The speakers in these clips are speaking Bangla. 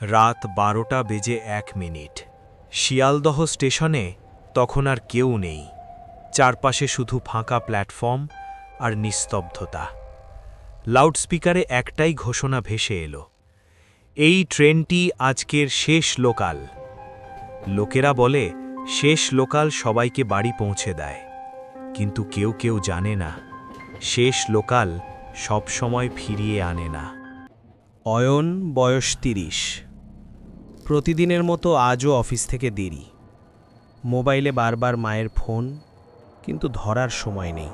রাত বারোটা বেজে এক মিনিট। শিয়ালদহ স্টেশনে তখন আর কেউ নেই। চারপাশে শুধু ফাঁকা প্ল্যাটফর্ম আর নিস্তব্ধতা। লাউডস্পিকারে একটাই ঘোষণা ভেসে এলো। এই ট্রেনটি আজকের শেষ লোকাল। লোকেরা বলে, শেষ লোকাল সবাইকে বাড়ি পৌঁছে দেয়। কিন্তু কেউ কেউ জানে না, শেষ লোকাল সবসময় ফিরিয়ে আনে না। অয়ন, বয়স তিরিশ। প্রতিদিনের মতো আজও অফিস থেকে দেরি। মোবাইলে বারবার মায়ের ফোন, কিন্তু ধরার সময় নেই।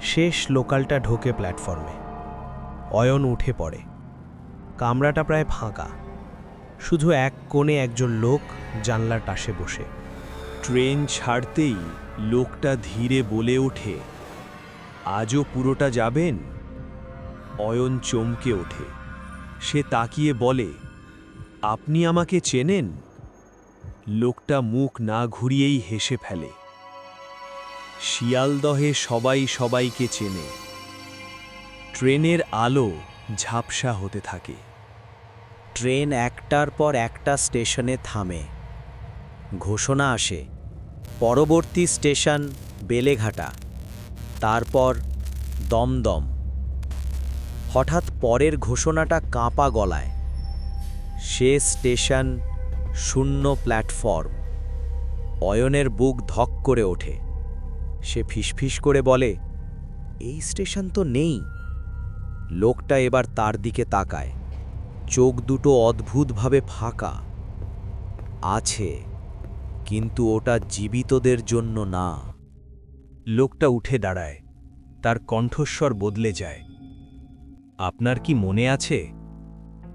শেষ লোকালটা ঢোকে প্ল্যাটফর্মে। অয়ন উঠে পড়ে। কামরাটা প্রায় ফাঁকা। শুধু এক কোণে একজন লোক জানলার টাসে বসে। ট্রেন ছাড়তেই লোকটা ধীরে বলে ওঠে, আজও পুরোটা যাবেন? অয়ন চমকে ওঠে। সে তাকিয়ে বলে আপনি আমাকে চেনেন? লোকটা মুখ না ঘুরিয়েই হেসে ফেলে। শিয়ালদহে সবাই সবাইকে চেনে। ট্রেনের আলো ঝাপসা হতে থাকে। ট্রেন একটার পর একটা স্টেশনে থামে। ঘোষণা আসে, পরবর্তী স্টেশন বেলেঘাটা, তারপর দমদম। হঠাৎ পরের ঘোষণাটা কাঁপা গলায়। সে স্টেশন শূন্য প্ল্যাটফর্ম। অয়নের বুক ধক করে ওঠে। সে ফিসফিস করে বলে, এই স্টেশন তো নেই। লোকটা এবার তার দিকে তাকায়। চোখ দুটো অদ্ভুতভাবে ফাঁকা। আছে, কিন্তু ওটা জীবিতদের জন্য না। লোকটা উঠে দাঁড়ায়। তার কণ্ঠস্বর বদলে যায়। আপনার কি মনে আছে?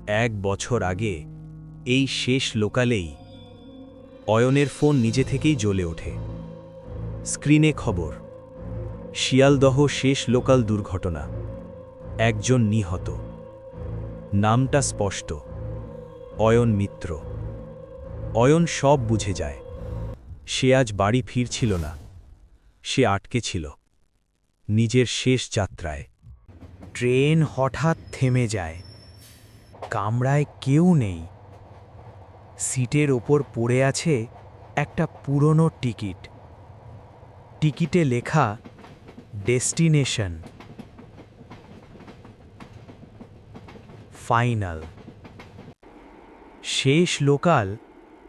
এক বছর আগে এই শেষ লোকালেই অয়নের ফোন নিজে থেকেই জ্বলে ওঠে। স্ক্রিনে খবর, শিয়ালদহ শেষ লোকাল দুর্ঘটনা, একজন নিহত। নামটা স্পষ্ট, অয়ন মিত্র। অয়ন সব বুঝে যায়। সে আজ বাড়ি ফিরছিল না। সে আটকে ছিল। নিজের শেষ যাত্রায়। ট্রেন হঠাৎ থেমে যায়। কামরায় কেউ নেই। সিটের ওপর পড়ে আছে একটা পুরনো টিকিট। টিকিটে লেখা, ডেস্টিনেশন। ফাইনাল। শেষ লোকাল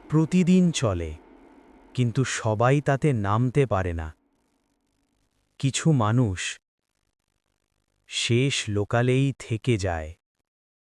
প্রতিদিন চলে, কিন্তু সবাই তাতে নামতে পারে না। কিছু মানুষ শেষ লোকালেই থেকে যায়।